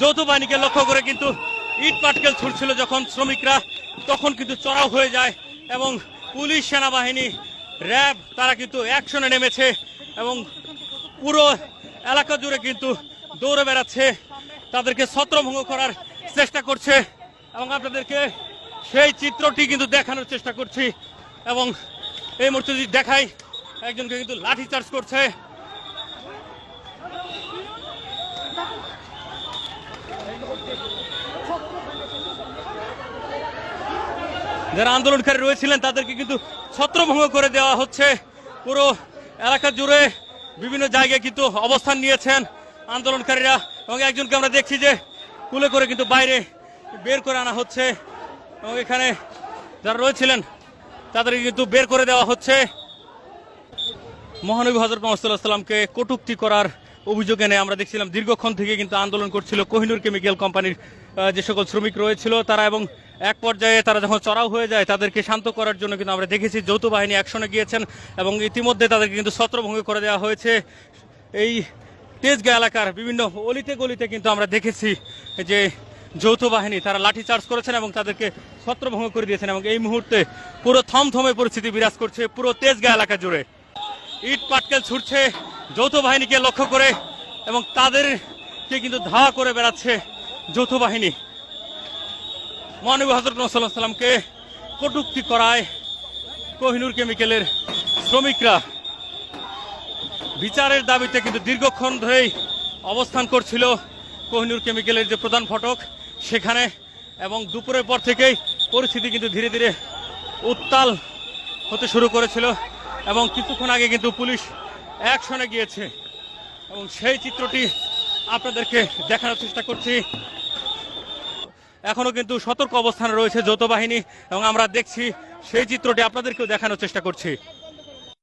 যৌথ বাহিনীকে লক্ষ্য করে কিন্তু ইট পাটকেল ছুটছিল যখন শ্রমিকরা, তখন কিন্তু চড়াও হয়ে যায় এবং পুলিশ, সেনাবাহিনী, র্যাব, তারা কিন্তু অ্যাকশনে নেমেছে। এবং পুরো এলাকা জুড়ে কিন্তু দৌড়ে বেড়াচ্ছে, তাদেরকে ছত্রভঙ্গ করার চেষ্টা করছে এবং আপনাদেরকে সেই চিত্রটি কিন্তু দেখানোর চেষ্টা করছি এবং এই মুহূর্তে যদি দেখাই, একজনকে কিন্তু লাঠি চার্জ করছে। যারা আন্দোলনকারী রয়েছিলেন, তাদেরকে কিন্তু ছত্রভঙ্গ করে দেওয়া হচ্ছে। পুরো এলাকা জুড়ে বিভিন্ন জায়গায় কিন্তু অবস্থান নিয়েছেন আন্দোলনকারীরা এবং একজনকে আমরা দেখছি যে কুলে করে কিন্তু বাইরে বের করে আনা হচ্ছে। এবং এখানে যারা রয়েছিলেন, তাদেরকে কিন্তু বের করে দেওয়া হচ্ছে। মহানবী হজরত মোহাম্মদ সাল্লামকে কটুক্তি করার অভিযোগ এনে আমরা দেখছিলাম দীর্ঘক্ষণ থেকে কিন্তু আন্দোলন করছিল কোহিনুর কেমিক্যাল কোম্পানির যে সকল শ্রমিক রয়েছিল তারা এবং এক পর্যায়ে তারা যখন চড়াও হয়ে যায় তাদেরকে শান্ত করার জন্য কিন্তু আমরা দেখেছি যৌথ বাহিনী অ্যাকশনে গিয়েছেন এবং ইতিমধ্যে তাদেরকে কিন্তু ছত্রভঙ্গ করে দেওয়া হয়েছে। এই তেজগা এলাকার বিভিন্ন অলিতে গলিতে কিন্তু আমরা দেখেছি যে যৌথ বাহিনী তারা লাঠি চার্জ করেছেন এবং তাদেরকে ছত্রভঙ্গ করে দিয়েছেন এবং এই মুহূর্তে পুরো থমথমে পরিস্থিতি বিরাজ করছে পুরো তেজগা এলাকা জুড়ে। ইট পাটকেল ছুটছে যৌথ বাহিনীকে লক্ষ্য করে এবং তাদেরকে কিন্তু ধাওয়া করে বেড়াচ্ছে যৌথ বাহিনী। মহানবী হজরত সাল্লামকে কটুক্তি করায় কোহিনুর কেমিক্যালের শ্রমিকরা। বিচারের দাবিতে কিন্তু দীর্ঘক্ষণ ধরেই অবস্থান করছিল কোহিনুর কেমিক্যালের যে প্রধান ফটক সেখানে এবং দুপুরের পর থেকেই পরিস্থিতি কিন্তু ধীরে ধীরে উত্তাল হতে শুরু করেছিল এবং কিছুক্ষণ আগে কিন্তু পুলিশ অ্যাকশনে গিয়েছে। এবং সেই চিত্রটি আপনাদেরকে দেখানোর চেষ্টা করছি। এখনও কিন্তু সতর্ক অবস্থানে রয়েছে যৌথ বাহিনী এবং আমরা দেখছি সেই চিত্রটি আপনাদেরকেও দেখানোর চেষ্টা করছি।